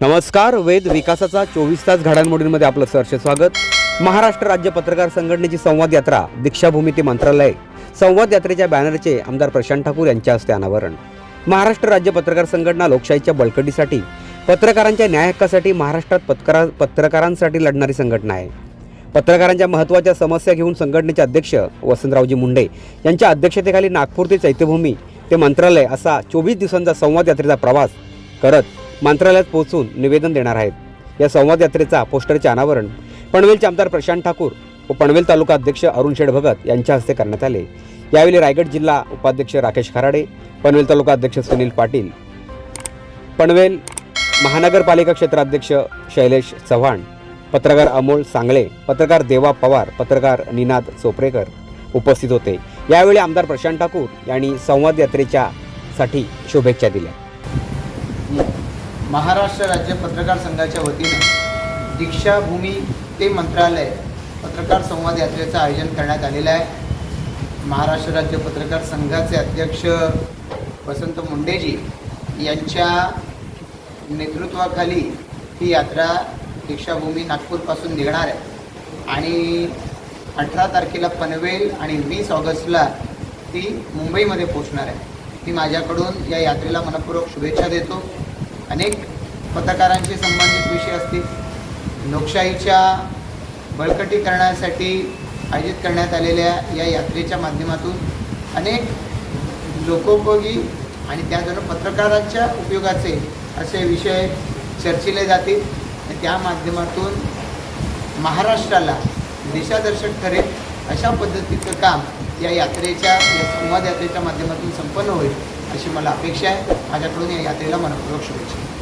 नमस्कार वेद विकासाचा चोवीस तास घडामोडींमध्ये आपलं सहर्ष स्वागत. महाराष्ट्र राज्य पत्रकार संघटनेची संवाद यात्रा दीक्षाभूमी ते मंत्रालय. संवाद यात्रेच्या बॅनरचे आमदार प्रशांत ठाकूर यांच्या हस्ते अनावरण. महाराष्ट्र राज्य पत्रकार संघटना लोकशाहीच्या बळकटीसाठी पत्रकारांच्या न्याय हक्कासाठी महाराष्ट्रात पत्रकार पत्रकारांसाठी लढणारी संघटना आहे. पत्रकारांच्या महत्त्वाच्या समस्या घेऊन संघटनेचे अध्यक्ष वसंतरावजी मुंडे यांच्या अध्यक्षतेखाली नागपूर ते चैत्यभूमी ते मंत्रालय असा चोवीस दिवसांचा संवाद यात्रेचा प्रवास करत मंत्रालयात पोहोचून निवेदन देणार आहेत. या संवाद यात्रेचा पोस्टरचे अनावरण पनवेलचे आमदार प्रशांत ठाकूर व पनवेल तालुका अध्यक्ष अरुण शेठ भगत यांच्या हस्ते करण्यात आले. यावेळी रायगड जिल्हा उपाध्यक्ष राकेश खराडे पनवेल तालुका अध्यक्ष सुनील पाटील पनवेल महानगरपालिका क्षेत्राध्यक्ष शैलेश चव्हाण पत्रकार अमोल सांगळे पत्रकार देवा पवार पत्रकार निनाद चोपरेकर उपस्थित होते. यावेळी आमदार प्रशांत ठाकूर यांनी संवाद यात्रेच्या साठी शुभेच्छा दिल्या. महाराष्ट्र राज्य पत्रकार संघाच्या वतीनं दीक्षाभूमी ते मंत्रालय पत्रकार संवाद यात्रेचं आयोजन करण्यात आलेलं आहे. महाराष्ट्र राज्य पत्रकार संघाचे अध्यक्ष वसंत मुंडेजी यांच्या नेतृत्वाखाली ही यात्रा दीक्षाभूमी नागपूरपासून निघणार आहे. आणि अठरा तारखेला पनवेल आणि वीस ऑगस्टला ती मुंबईमध्ये पोचणार आहे. ती माझ्याकडून या यात्रेला मनपूर्वक शुभेच्छा देतो. अनेक पत्रकारांशी संबंधित विषय असतील. लोकशाहीच्या बळकटीकरणासाठी आयोजित करण्यात आलेल्या या यात्रेच्या माध्यमातून अनेक लोकोपयोगी आणि त्याचबरोबर पत्रकारांच्या उपयोगाचे असे विषय चर्चिले जातील. त्या माध्यमातून महाराष्ट्राला दिशादर्शक ठरेल अशा पद्धतीचं काम या यात्रेच्या या संवाद यात्रेच्या माध्यमातून संपन्न होईल. अशी मला अपेक्षा आहे. माझ्याकडून या यात्रेला मनपूर्वक शुभेच्छा.